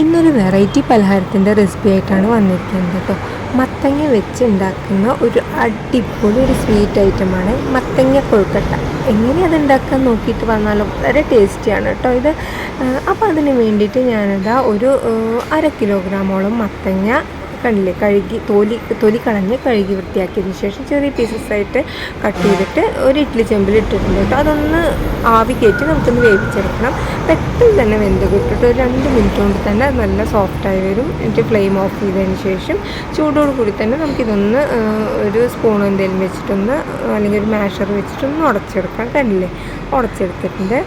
ഇന്നൊരു variety പലഹാരത്തിന്റെ recipe ആയിട്ടാണ് വന്നിരിക്കുന്നത് കേട്ടോ മത്തങ്ങ വെച്ച് ഉണ്ടാക്കുന്ന ഒരു അടിപൊളി ഒരു സ്വീറ്റ് ഐറ്റമാണ് മത്തങ്ങ കൊഴുക്കട്ട. എങ്ങനെ അത് ഉണ്ടാക്കാൻ നോക്കിയിട്ട് വന്നാലും വളരെ ടേസ്റ്റിയാണ് കേട്ടോ ഇത്. അപ്പോൾ അതിന് വേണ്ടിയിട്ട് ഞാനിതാ ഒരു അര കിലോഗ്രാമോളം മത്തങ്ങ കണ്ടില്ലേ കഴുകി തോലി തൊലി കളഞ്ഞ് കഴുകി വൃത്തിയാക്കിയതിന് ശേഷം ചെറിയ പീസസ് ആയിട്ട് കട്ട് ചെയ്തിട്ട് ഒരു ഇഡ്ഡലി ചെമ്പിൽ ഇട്ടിട്ടുണ്ട് കേട്ടോ. അതൊന്ന് ആവി കയറ്റി നമുക്കൊന്ന് വേവിച്ചെടുക്കണം. പെട്ടെന്ന് തന്നെ വെന്ത് കിട്ടിട്ട് ഒരു രണ്ട് മിനിറ്റ് കൊണ്ട് തന്നെ നല്ല സോഫ്റ്റായി വരും. എന്നിട്ട് ഫ്ലെയിം ഓഫ് ചെയ്തതിന് ശേഷം ചൂടോട് കൂടി തന്നെ നമുക്കിതൊന്ന് ഒരു സ്പൂൺ എന്തെങ്കിലും വെച്ചിട്ടൊന്ന് അല്ലെങ്കിൽ ഒരു മാഷർ വെച്ചിട്ടൊന്ന് ഉടച്ചെടുക്കാം. കണ്ടില്ലേ? ഉടച്ചെടുത്തിട്ടുണ്ട്.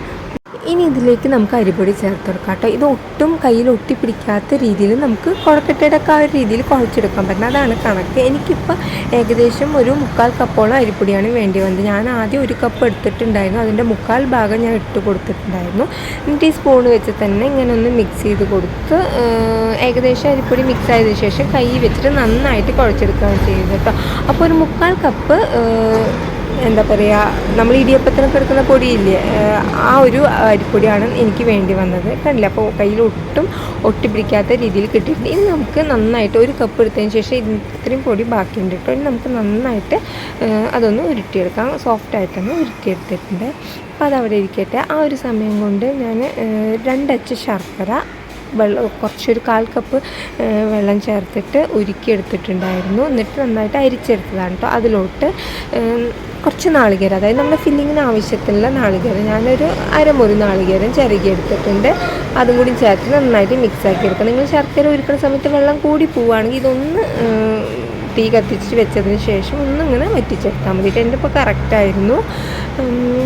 ഇനി ഇതിലേക്ക് നമുക്ക് അരിപ്പൊടി ചേർത്ത് കൊടുക്കാം കേട്ടോ. ഇത് ഒട്ടും കയ്യിൽ ഒട്ടിപ്പിടിക്കാത്ത രീതിയിൽ നമുക്ക് കുഴക്കട്ടയുടെ ആ ഒരു രീതിയിൽ കുഴച്ചെടുക്കാൻ പറ്റുന്നത് അതാണ് കണക്ക്. എനിക്കിപ്പോൾ ഏകദേശം ഒരു മുക്കാൽ കപ്പോളം അരിപ്പൊടിയാണ് വേണ്ടി വന്നത്. ഞാൻ ആദ്യം ഒരു കപ്പ് എടുത്തിട്ടുണ്ടായിരുന്നു. അതിന്റെ മുക്കാൽ ഭാഗം ഞാൻ ഇട്ട് കൊടുത്തിട്ടുണ്ടായിരുന്നു. എന്നിട്ട് ഈ സ്പൂൺ വെച്ച് തന്നെ ഇങ്ങനെ ഒന്ന് മിക്സ് ചെയ്ത് കൊടുത്ത് ഏകദേശം അരിപ്പൊടി മിക്സ് ആയതിനു ശേഷം കൈ വെച്ചിട്ട് നന്നായിട്ട് കുഴച്ചെടുക്കുകയാണ് ചെയ്യുന്നത് കേട്ടോ. അപ്പോൾ ഒരു മുക്കാൽ കപ്പ് എന്താ പറയുക നമ്മൾ ഇടിയപ്പത്തിനൊക്കെ എടുക്കുന്ന പൊടിയില്ലേ ആ ഒരു അരിപ്പൊടിയാണ് എനിക്ക് വേണ്ടി വന്നത്. കണ്ടില്ല? അപ്പോൾ കയ്യിൽ ഒട്ടും ഒട്ടിപ്പിടിക്കാത്ത രീതിയിൽ കിട്ടിയിട്ടുണ്ട്. ഇനി നമുക്ക് നന്നായിട്ട് ഒരു കപ്പ് എടുത്തതിന് ശേഷം ഇത്രയും പൊടി ബാക്കിയുണ്ട് കേട്ടോ. ഇനി നമുക്ക് നന്നായിട്ട് അതൊന്ന് ഉരുട്ടിയെടുക്കാം. സോഫ്റ്റായിട്ടൊന്ന് ഉരുട്ടിയെടുത്തിട്ടുണ്ട്. അപ്പോൾ അതവിടെ ഇരിക്കട്ടെ. ആ ഒരു സമയം കൊണ്ട് ഞാൻ രണ്ടച്ച് ശർക്കര വെള്ളം കുറച്ചൊരു കാൽ കപ്പ് വെള്ളം ചേർത്തിട്ട് ഉരുക്കിയെടുത്തിട്ടുണ്ടായിരുന്നു. എന്നിട്ട് നന്നായിട്ട് അരിച്ചെടുത്തതാണ് കേട്ടോ. അതിലോട്ട് കുറച്ച് നാളികേരം അതായത് നമ്മുടെ ഫില്ലിങ്ങിന് ആവശ്യത്തിനുള്ള നാളികേരം. ഞാനൊരു അരമുറി നാളികേരം ചിരകി എടുത്തിട്ടുണ്ട്. അതും കൂടി ചേർത്ത് നന്നായിട്ട് മിക്സ് ആക്കി എടുക്കുക നിങ്ങൾ ശർക്കര ഒരുക്കുന്ന സമയത്ത് വെള്ളം കൂടി പോവുകയാണെങ്കിൽ ഇതൊന്ന് തീ കത്തിച്ച് വെച്ചതിന് ശേഷം ഒന്നിങ്ങനെ വറ്റിച്ചെടുത്താൽ മതി. എന്റെ ഇപ്പോൾ കറക്റ്റായിരുന്നു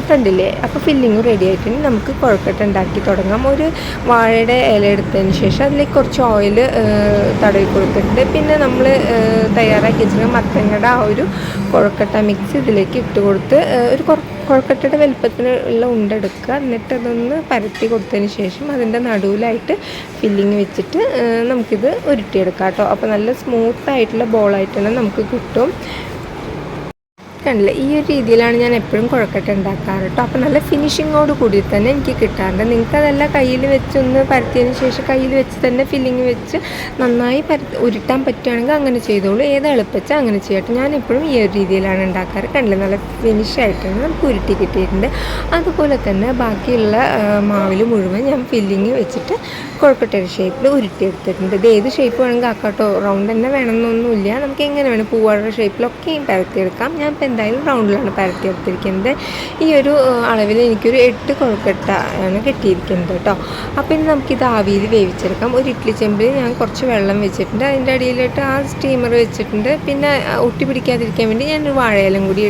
കണ്ടില്ലേ? അപ്പോൾ ഫില്ലിങ് റെഡി ആയിട്ടുണ്ട് നമുക്ക് കുഴക്കട്ട ഉണ്ടാക്കി തുടങ്ങാം. ഒരു വാഴയുടെ ഇല എടുത്തതിന് ശേഷം അതിലേക്ക് കുറച്ച് ഓയിൽ തടവി കൊടുത്തിട്ടുണ്ട്. പിന്നെ നമ്മൾ തയ്യാറാക്കി വെച്ചിരുന്ന മത്തങ്ങയുടെ ആ ഒരു കുഴക്കട്ട മിക്സ് ഇതിലേക്ക് ഇട്ട് കൊടുത്ത് ഒരു കുറ കുഴക്കട്ടയുടെ വലുപ്പത്തിലുള്ള ഉണ്ടെടുക്കുക എന്നിട്ട് അതൊന്ന് പരത്തി കൊടുത്തതിന് ശേഷം അതിന്റെ നടുവിലായിട്ട് ഫില്ലിങ് വെച്ചിട്ട് നമുക്കിത് ഉരുട്ടിയെടുക്കാം കേട്ടോ. അപ്പോൾ നല്ല സ്മൂത്ത് ആയിട്ടുള്ള ബോളായിട്ട് തന്നെ നമുക്ക് കിട്ടും. കണ്ടില്ലേ? ഈ ഒരു രീതിയിലാണ് ഞാൻ എപ്പോഴും കുഴക്കട്ട ഉണ്ടാക്കാറ് കേട്ടോ അപ്പോൾ നല്ല ഫിനിഷിങ്ങോട് കൂടി തന്നെ എനിക്ക് കിട്ടാറുണ്ട്. നിങ്ങൾക്ക് അതല്ല കയ്യിൽ വെച്ചൊന്ന് പരത്തിയതിന് ശേഷം കയ്യിൽ വെച്ച് തന്നെ ഫില്ലിങ് വെച്ച് നന്നായി പരത്തി ഉരുട്ടാൻ പറ്റുകയാണെങ്കിൽ അങ്ങനെ ചെയ്തോളൂ. ഏത് എളുപ്പിച്ചാൽ അങ്ങനെ ചെയ്യട്ടെ. ഞാൻ എപ്പോഴും ഈ ഒരു രീതിയിലാണ് ഉണ്ടാക്കാറ്. കണ്ടില്ല? നല്ല ഫിനിഷായിട്ടാണ് നമുക്ക് ഉരുട്ടി കിട്ടിയിട്ടുണ്ട്. അതുപോലെ തന്നെ ബാക്കിയുള്ള മാവിൽ മുഴുവൻ ഞാൻ ഫില്ലിങ് വെച്ചിട്ട് കുഴക്കട്ടയുടെ ഷേപ്പിൽ ഉരുട്ടിയെടുത്തിട്ടുണ്ട്. ഇത് ഏത് ഷേപ്പ് വേണമെങ്കിൽ ആക്കാട്ടോ. റൗണ്ട് തന്നെ വേണമെന്നൊന്നുമില്ല. നമുക്ക് എങ്ങനെ വേണം പൂവാടുള്ള ഷേപ്പിലൊക്കെയും പരത്തിയെടുക്കാം. ഞാൻ എന്തായാലും റൗണ്ടിലാണ് പരത്തി എടുത്തിരിക്കുന്നത് ഈ ഒരു അളവിൽ എനിക്കൊരു എട്ട് കൊഴുക്കട്ട ആണ് കിട്ടിയിരിക്കുന്നത് കേട്ടോ. അപ്പോൾ ഇനി നമുക്കിത് ആവിയിൽ വേവിച്ചെടുക്കാം. ഒരു ഇഡ്ഡലി ചെമ്പിൽ ഞാൻ കുറച്ച് വെള്ളം വെച്ചിട്ടുണ്ട്. അതിന്റെ അടിയിലിട്ട് ആ സ്റ്റീമർ വെച്ചിട്ടുണ്ട്. പിന്നെ ഒട്ടി പിടിക്കാതിരിക്കാൻ വേണ്ടി ഞാൻ ഒരു വാഴയിലും കൂടി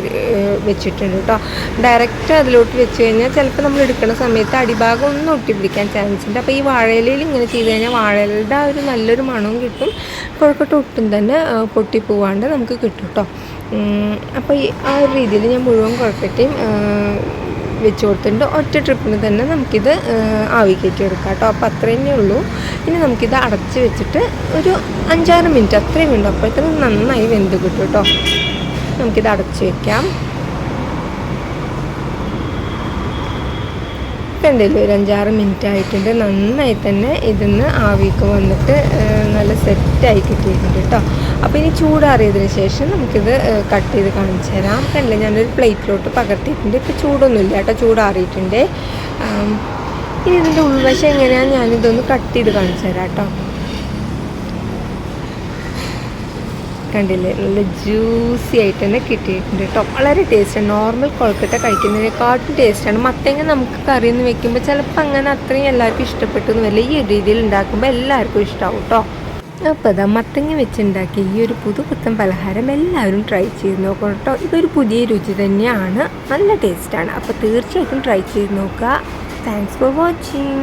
വെച്ചിട്ടുണ്ട് കേട്ടോ. ഡയറക്റ്റ് അതിലോട്ട് വെച്ച് കഴിഞ്ഞാൽ ചിലപ്പോൾ നമ്മൾ എടുക്കുന്ന സമയത്ത് അടിഭാഗം ഒന്നും ഒട്ടി പിടിക്കാൻ ചാൻസ് ഉണ്ട്. അപ്പോൾ ഈ വാഴയിലയിൽ ഇങ്ങനെ ചെയ്ത് കഴിഞ്ഞാൽ വാഴയിലയുടെ ആ ഒരു നല്ലൊരു മണവും കിട്ടും. കുഴക്കട്ട ഒട്ടും തന്നെ പൊട്ടിപ്പോവാണ്ട് നമുക്ക് കിട്ടും കേട്ടോ. അപ്പോൾ ഈ ആ ഒരു രീതിയിൽ ഞാൻ മുഴുവൻ കുഴപ്പറ്റയും വെച്ച് കൊടുത്തിട്ടുണ്ട്. ഒറ്റ ട്രിപ്പിന് തന്നെ നമുക്കിത് ആവി കയറ്റി എടുക്കാം കേട്ടോ. അപ്പോൾ അത്രയേ ഉള്ളൂ. ഇനി നമുക്കിത് അടച്ച് വെച്ചിട്ട് ഒരു അഞ്ചാറ് മിനിറ്റ് അത്രയും ഉണ്ട് അപ്പോഴത്തേനും നന്നായി വെന്ത് കിട്ടും കേട്ടോ. നമുക്കിത് അടച്ച് വെക്കാം. കണ്ടില്ലേ ഒരു അഞ്ചാറ് മിനിറ്റ് ആയിട്ടുണ്ട് നന്നായി തന്നെ ഇതിന്ന് ആവിക്ക് വന്നിട്ട് നല്ല സെറ്റായി കിട്ടിയിട്ടുണ്ട് കേട്ടോ. അപ്പോൾ ഇനി ചൂടാറിയതിന് ശേഷം നമുക്കിത് കട്ട് ചെയ്ത് കാണിച്ചു തരാം. കണ്ടില്ലേ ഞാനൊരു പ്ലേറ്റിലോട്ട് പകർത്തിയിട്ടുണ്ട്. ഇപ്പോൾ ചൂടൊന്നുമില്ല കേട്ടോ ചൂടാറിയിട്ടുണ്ട്. ഇനി ഇതിന്റെ ഉൾവശം എങ്ങനെയാണ് ഞാനിതൊന്ന് കട്ട് ചെയ്ത് കാണിച്ചു തരാം കേട്ടോ. കണ്ടില്ലേ? നല്ല ജ്യൂസി ആയിട്ട് തന്നെ കിട്ടിയിട്ടുണ്ട് കേട്ടോ വളരെ ടേസ്റ്റാണ് നോർമൽ കൊഴുക്കട്ട കഴിക്കുന്നതിനെക്കാട്ടും ടേസ്റ്റാണ് മത്തങ്ങ നമുക്ക് കറിയെന്ന് വെക്കുമ്പോൾ ചിലപ്പോൾ അങ്ങനെ അത്രയും എല്ലാവർക്കും ഇഷ്ടപ്പെട്ടു എന്ന് വരില്ല. ഈ രീതിയിൽ ഉണ്ടാക്കുമ്പോൾ എല്ലാവർക്കും ഇഷ്ടമാവും കേട്ടോ അപ്പോൾ അതാ മത്തങ്ങ വെച്ചുണ്ടാക്കിയ ഈ ഒരു പുതു പുത്തൻ പലഹാരം എല്ലാവരും ട്രൈ ചെയ്ത് നോക്കണം കേട്ടോ ഇതൊരു പുതിയ രുചി തന്നെയാണ്. നല്ല ടേസ്റ്റാണ് അപ്പോൾ തീർച്ചയായിട്ടും ട്രൈ ചെയ്ത് നോക്കുക. Thanks for watching